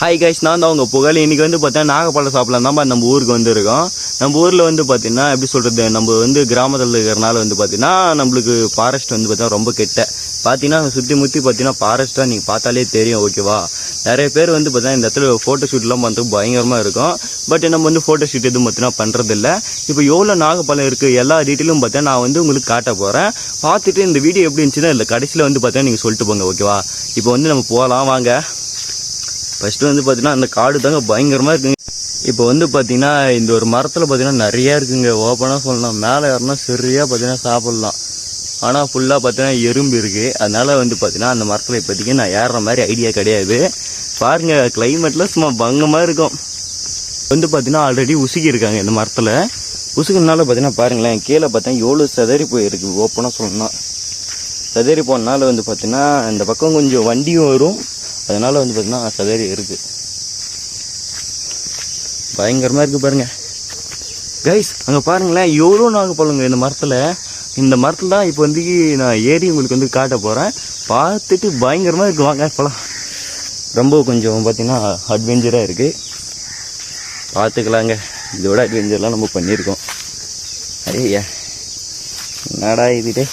Hi guys நான் தான் உங்கள் புகழ். இன்னைக்கு வந்து பார்த்தீங்கன்னா நாகப்பழம் சாப்பிடலாம் தான் நம்ம ஊருக்கு வந்திருக்கோம். நம்ம ஊரில் வந்து பார்த்தீங்கன்னா எப்படி சொல்கிறது நம்ம வந்து கிராமத்தில் இருக்கிறனால வந்து பார்த்தீங்கன்னா நம்மளுக்கு ஃபாரஸ்ட் வந்து பார்த்தீங்கன்னா ரொம்ப கெட்ட. பார்த்தீங்கன்னா சுற்றி முற்றி பார்த்தீங்கன்னா ஃபாரஸ்ட்டாக நீங்கள் பார்த்தாலே தெரியும் ஓகேவா நிறைய பேர் வந்து பார்த்தீங்கன்னா இந்த இடத்துல ஃபோட்டோ ஷூட்லாம் பண்ணுறது பயங்கரமாக இருக்கும். பட் நம்ம வந்து ஃபோட்டோ ஷூட் எதுவும் பார்த்தீங்கன்னா பண்ணுறதில்ல இப்போ எவ்வளோ நாகப்பழம் இருக்குது எல்லா டீட்டெயிலும் பார்த்தா நான் வந்து உங்களுக்கு காட்ட போகிறேன் பார்த்துட்டு இந்த வீடியோ எப்படி இருந்துச்சுன்னா இல்லை கடைசியில் வந்து பார்த்தீங்கன்னா நீங்கள் சொல்லிட்டு போங்க ஓகேவா இப்போ வந்து நம்ம போகலாம் வாங்க. ஃபர்ஸ்ட் வந்து பார்த்தீங்கன்னா அந்த காடு தாங்க பயங்கரமாக இருக்குங்க. இப்போ வந்து பார்த்தீங்கன்னா இந்த ஒரு மரத்தில் பார்த்தீங்கன்னா நிறைய இருக்குங்க. ஓப்பனாக சொல்லலாம் மேலே ஏறினா சரியாக பார்த்தீங்கன்னா சாப்பிட்லாம். ஆனால் ஃபுல்லாக பார்த்தீங்கன்னா எறும்பு இருக்குது அதனால் வந்து பார்த்தீங்கன்னா அந்த மரத்தில் இப்போதைக்கு நான் ஏறுற மாதிரி ஐடியா கிடையாது. பாருங்கள் கிளைமேட்டில் சும்மா பங்கமாக இருக்கும். வந்து பார்த்தீங்கன்னா ஆல்ரெடி உசுகி இருக்காங்க இந்த மரத்தில். உசுக்குனால பார்த்தீங்கன்னா பாருங்களேன் கீழே பார்த்தீங்கன்னா எவ்வளோ சதறி போயிருக்கு. ஓப்பனாக சொல்லணும் சதறி போனனால வந்து பார்த்தீங்கன்னா இந்த பக்கம் கொஞ்சம் வண்டியும் வரும். அதனால் வந்து பார்த்திங்கன்னா சதேரி இருக்குது பயங்கரமாக இருக்குது பாருங்கள் கைஸ் அங்கே பாருங்களேன் எவ்வளோ நாகப்பழங்க இந்த மரத்தில். இந்த மரத்தில் தான் இப்போ வந்து நான் ஏறி உங்களுக்கு வந்து காட்ட போகிறேன் பார்த்துட்டு பயங்கரமாக இருக்கு. வாங்க இப்போலாம் ரொம்ப கொஞ்சம் பார்த்திங்கன்னா அட்வென்ச்சராக இருக்குது பார்த்துக்கலாங்க. இதோட அட்வென்ச்சர்லாம் நம்ம பண்ணியிருக்கோம். ஐயா என்னடா இது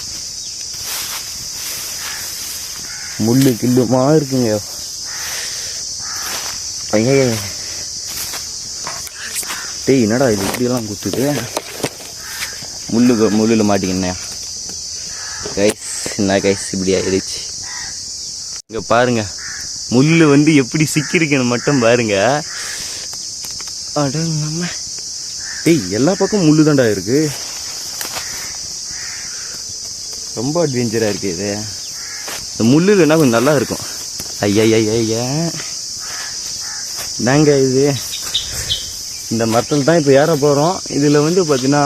முள்ளு கில்லுமா இருக்குங்க. ஐயா டேய் என்னடா இது? இப்படியெல்லாம் குத்துது? முள்ளு முள்ளில் மாட்டிக்கிண்ணே கைஸ் என்ன கைஸ் இப்படி ஆயிடுச்சு. இங்கே பாருங்க. முள்ளு வந்து எப்படி சிக்கிருக்குன்னு மட்டும் பாருங்க. அட நம்ம டேய் எல்லா பக்கம் முள்ளு தாண்டா இருக்கு. ரொம்ப அட்வென்ச்சராக இருக்கு இது. இந்த முள்ளு இல்லைன்னா கொஞ்சம் நல்லா இருக்கும். ஐயா ஐயா ஐயா என்னங்க இது. இந்த மரத்தில் தான் இப்போ ஏற போகிறோம் இதில் வந்து பார்த்தீங்கன்னா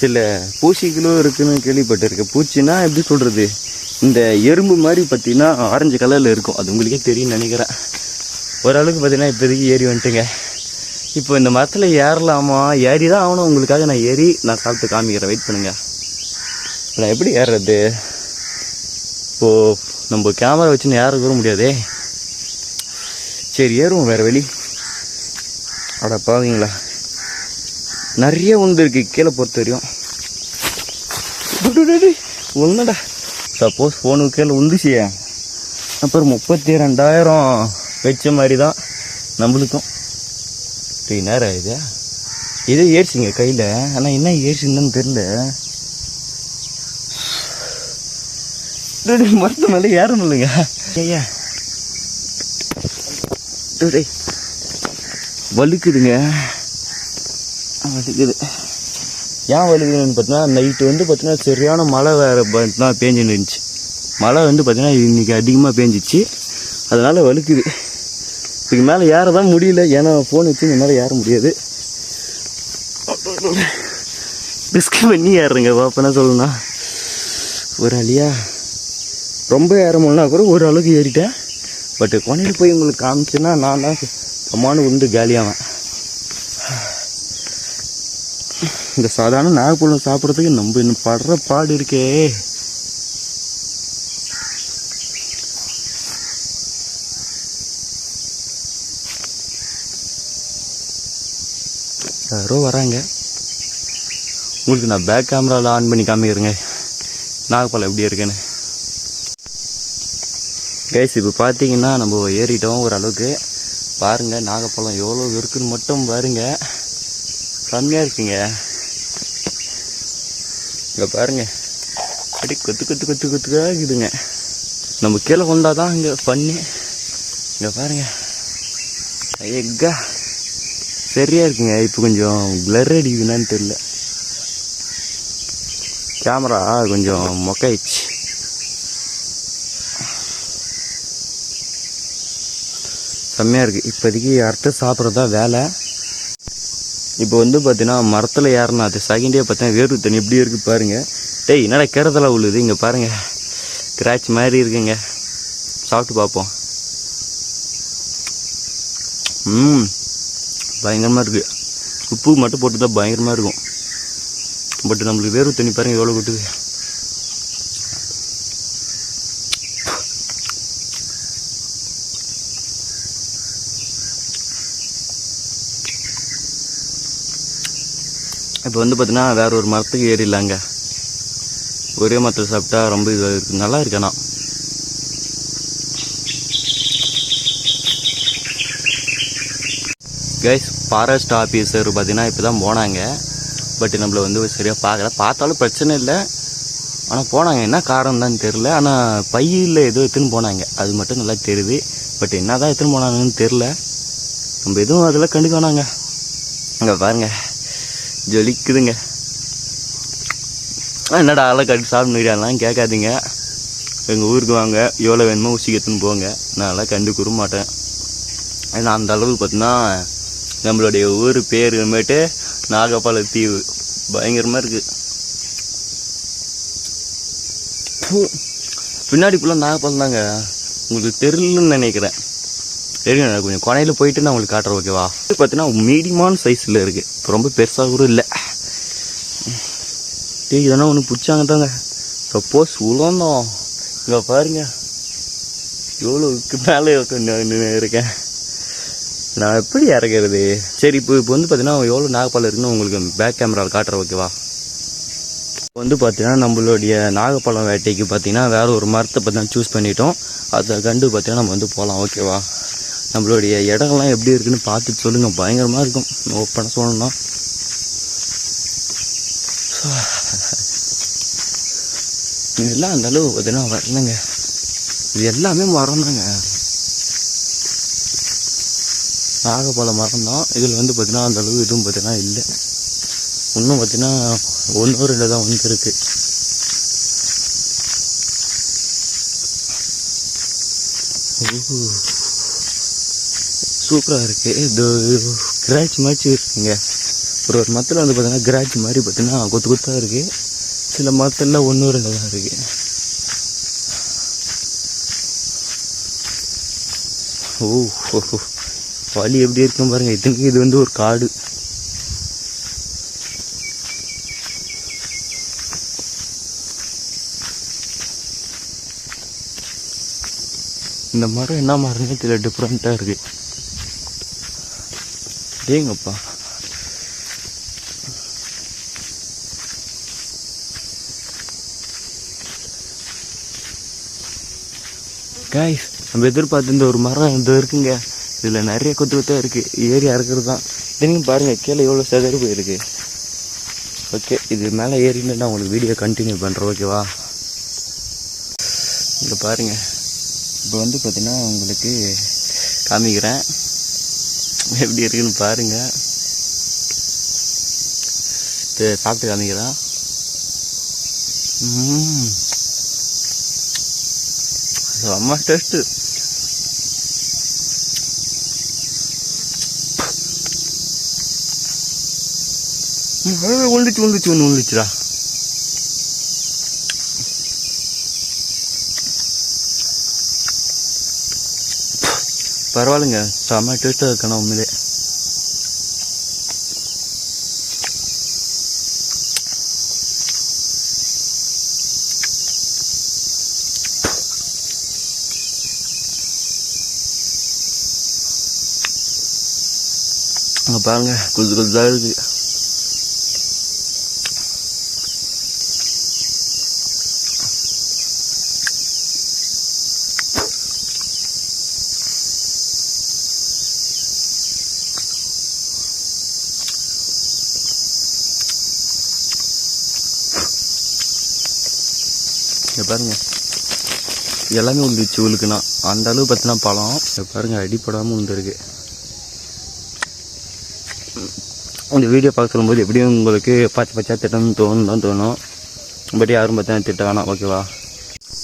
சில பூச்சிகளும் இருக்குதுன்னு கேள்விப்பட்டிருக்கேன். பூச்சின்னா எப்படி சொல்கிறது இந்த எறும்பு மாதிரி பார்த்தீங்கன்னா ஆரஞ்சு கலரில் இருக்கும். அது உங்களுக்கே தெரியும்னு நினைக்கிறேன். ஓரளவுக்கு பார்த்தீங்கன்னா இப்போதைக்கு ஏறி வந்துட்டுங்க. இப்போ இந்த மரத்தில் ஏறலாமா? ஏறி தான் ஆகணும். உங்களுக்காக நான் ஏறி நான் சாப்பிட்டு காமிக்கிறேன். வெயிட் பண்ணுங்கள் நான் எப்படி ஏறுறது? இப்போது நம்ம கேமரா வச்சுன்னு ஏற கூட முடியாதே. சரி ஏறுவோம் வேறு வழி. அட பாவீங்களா. நிறைய உந்து இருக்கு கீழே பொறுத்த வரையும். ஒன்றுடா சப்போஸ் ஃபோனுக்கு கீழே உந்துச்சியே அப்புறம் முப்பத்தி ரெண்டாயிரம் வச்ச மாதிரி தான் நம்மளுக்கும். டேய் நேரம் இது? இதே ஏறிச்சிங்க கையில். ஆனால் என்ன ஏறிச்சுன்னு தெரியல. மரத்து மேலே ஏற முடியலங்க ஐயா டே வலுக்குதுங்க. வலுக்குது. ஏன் வலுக்குதுன்னு பார்த்தீங்கன்னா நைட்டு வந்து பார்த்தீங்கன்னா சரியான மழை வேறு தான் பேஞ்சுன்னு இருந்துச்சு. மழை வந்து பார்த்தீங்கன்னா இன்றைக்கி அதிகமாக பேஞ்சிச்சு. அதனால் வலுக்குது. இதுக்கு மேலே ஏற தான் முடியல. ஏன்னா ஃபோன் வச்சு இந்த மேலே ஏற முடியாது. ரிஸ்க் பண்ணி ஏறுறேங்க பாப்பனா சொல்லணும்னா. ஒரு அழியா. ரொம்ப ஏற முடியலனா கூட ஒரு அளவுக்கு ஏறிட்டேன். பட் கொனையில் போய் உங்களுக்கு காமிச்சுன்னா நான் தான் அம்மானு உண்டு காலியாவேன் இந்த சாதாரண நாகப்பழம் சாப்பிட்றதுக்கு நம்ம இன்னும் படுற பாடு இருக்கே யாரோ வராங்க உங்களுக்கு நான் பேக் கேமராவில் ஆன் பண்ணி காமிக்கிறேங்க நாகப்பழம் எப்படி இருக்குன்னு கைஸ் இப்போ பார்த்தீங்கன்னா நம்ம ஏறிட்டோம் ஓரளவுக்கு. பாருங்கள் நாகப்பழம் எவ்வளோ இருக்குன்னு மட்டும் பாருங்க. கம்மியாக இருக்குங்க. இங்கே பாருங்க. அப்படி கொத்து கொத்து கொத்து கொத்துக்காக இருக்குதுங்க. நம்ம கீழே கொண்டாதான் இங்கே பண்ணி. இங்கே பாருங்க. எக்கா சரியாக இருக்குங்க. இப்போ கொஞ்சம் பிளர் அடிக்குதுன்னு தெரில கேமரா கொஞ்சம் மொக்காயிடுச்சு செம்மையாக இருக்குது இப்போதைக்கு யார்கிட்ட சாப்பிட்றது தான் வேலை. இப்போ வந்து பார்த்தீங்கன்னா மரத்தில் ஏறினா அது செகண்டே பார்த்தீங்கன்னா வேர்வு தண்ணி எப்படி இருக்குது பாருங்கள் டேய் என்னடா கீரதெல்லாம் உள்ளுது இங்கே பாருங்கள் கிராச் மாதிரி இருக்குங்க. சாப்பிட்டு பார்ப்போம். ம் பயங்கரமாக இருக்குது உப்பு மட்டும் போட்டு தான் பயங்கரமாக இருக்கும். பட் நம்மளுக்கு வேர்வு தண்ணி பாருங்கள் எவ்வளோ கொட்டுது. இப்போ வந்து பார்த்தீங்கன்னா வேற ஒரு மரத்துக்கு ஏறிடலாங்க. ஒரே மரத்தில் சாப்பிட்டா ரொம்ப இது இருக்கு. நல்லா இருக்கண்ணா கைஸ் ஃபாரஸ்ட் ஆஃபீஸர் பார்த்தீங்கன்னா இப்போ தான் போனாங்க. பட் நம்மள வந்து சரியாக பார்க்கல. பார்த்தாலும் பிரச்சனை இல்லை. ஆனால் போனாங்க. என்ன காரணம் தான் தெரில ஆனால் பையில் ஏதோ எடுத்துன்னு போனாங்க. அது மட்டும் நல்லா தெரியுது. பட் என்ன தான் எடுத்துன்னு போனாங்கன்னு தெரில நம்ம எதுவும் அதெல்லாம் கண்டுக்கோனாங்க. அங்கே பாருங்க. ஜொலிக்குதுங்க. ஆ, என்னடா அதெல்லாம் கட்டி சாப்பிடுறாங்களாம் கேட்காதீங்க. எங்கள் ஊருக்கு வாங்க. எவ்வளோ வேணுமோ ஊசி போங்க. நான் அதெல்லாம் கண்டுக்கூட மாட்டேன். ஏன்னா அந்த அளவுக்கு பார்த்தீங்கன்னா நம்மளுடைய ஊர் பேர் மேட்டு நாகப்பால தீவு. பயங்கரமாக இருக்குது பின்னாடி ஃபுல்லாக நாகப்பாலம் தாங்க. உங்களுக்கு தெரியலன்னு நினைக்கிறேன். தெரியும் கொஞ்சம் கொனையில் போயிட்டு நான் உங்களுக்கு காட்டுறேன் ஓகேவா இது பார்த்தீங்கன்னா மீடியமான சைஸில் இருக்குது இப்போ ரொம்ப பெருசாக கூட இல்லை. டே இதெல்லாம் ஒன்று பிடிச்சாங்க தாங்க. சப்போஸ் உழந்தோம் இங்கே பாருங்க. எவ்வளோக்கு மேலே நின்று இருக்கேன். நான் எப்படி இறங்குறது சரி இப்போ இப்போ வந்து பார்த்தீங்கன்னா எவ்வளோ நாகப்பால் இருக்குன்னு உங்களுக்கு பேக் கேமராவில் காட்டுறேன் ஓகேவா இப்போ வந்து பார்த்தீங்கன்னா நம்மளுடைய நாகப்பழம் வேட்டைக்கு பார்த்தீங்கன்னா வேறு ஒரு மரத்தை பார்த்தீங்கன்னா சூஸ் பண்ணிட்டோம். அதை கண்டு பார்த்தீங்கன்னா நம்ம வந்து போகலாம் ஓகேவா நம்மளுடைய இடங்கள்லாம் எப்படி இருக்குன்னு பார்த்துட்டு சொல்லுங்கள் பயங்கரமாக இருக்கும். ஓப்பனாக சொல்லணும்னா. இதெல்லாம் அந்த அளவு பார்த்தீங்கன்னா வரலங்க. இது எல்லாமே மரம் தாங்க நாகப்பழ மரம் தான் இதில் வந்து பார்த்தீங்கன்னா அந்த அளவு எதுவும் பார்த்தீங்கன்னா இல்லை. இன்னும் பார்த்தீங்கன்னா ஒன்று ரெண்டு தான் வந்துருக்கு. சூப்பராக இருக்குது இது கிராச் மாதிரி இருக்குங்க ஒரு ஒரு மரத்தில் வந்து பார்த்தீங்கன்னா கிராச் மாதிரி பார்த்தீங்கன்னா கொத்து கொத்தாக இருக்குது சில மரத்தில் ஒன்று ரெண்டு தான் இருக்குது ஓ ஹோ, வலி வழி எப்படி இருக்கும் பாருங்க. இத்தனைக்கு இது வந்து ஒரு காடு. இந்த மரம் என்ன மரம்னே தெரியல. டிஃப்ரெண்ட்டாக இருக்குது அப்படியேங்கப்பா காய்ஸ் நம்ம எதிர்பார்த்து இந்த ஒரு மரம் இந்த இருக்குங்க. இதில் நிறைய கொத்து கொத்தாக இருக்குது ஏறி இறக்குறது தான் இத்தனைக்கும் பாருங்கள் கீழே எவ்வளோ செதறு போயிருக்கு. ஓகே இது மேலே ஏறின்னு நான் உங்களுக்கு வீடியோ கண்டினியூ பண்ணுறேன் ஓகேவா இங்கே பாருங்கள் இப்போ வந்து பார்த்தீங்கன்னா உங்களுக்கு காமிக்கிறேன். எப்படி இருக்குன்னு பாருங்க. சாப்பிட்டு காமிக்கிறேன் ம் செம்ம டேஸ்ட்டு உழுந்துச்சு உழுந்துச்சு ஒன்று உழுந்துச்சுடா பரவாயில்லைங்க. செம்ம டேஸ்ட்டாக இருக்கணும் உண்மையிலே. அங்கே பாருங்க குது குதுதாக இருக்கு. இங்க பாருங்கள் எல்லாமே உழுந்துச்சு உழுக்குனா. அந்த அளவு பார்த்தினா பழம். இங்க பாருங்கள் அடிப்படாமல் உந்துருக்கு இந்த வீடியோ பார்க்க சொல்லும்போது எப்படியும் உங்களுக்கு பார்த்து பச்சா திட்டம்னு தோணும் தான் தோணும். பட் யாரும் பார்த்தா திட்ட வேணாம் ஓகேவா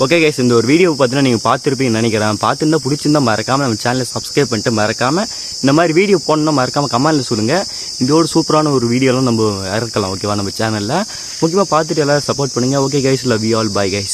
ஓகே கைஸ் இந்த ஒரு வீடியோ பார்த்தீங்கன்னா நீங்கள் பார்த்துருப்பீங்கன்னு நினைக்கிறேன். பார்த்துருந்தா பிடிச்சிருந்தா மறக்காமல் நம்ம சேனலை சப்ஸ்கிரைப் பண்ணிட்டு மறக்காமல் இந்த மாதிரி வீடியோ போடணும்னா மறக்காமல் கமெண்ட்டில் சொல்லுங்கள் இதோட சூப்பரான ஒரு வீடியோலாம் நம்ம இறக்கலாம் ஓகேவா நம்ம சேனலில் முக்கியமாக பார்த்துட்டு எல்லோரும் சப்போர்ட் பண்ணுங்கள் okay guys love you all bye guys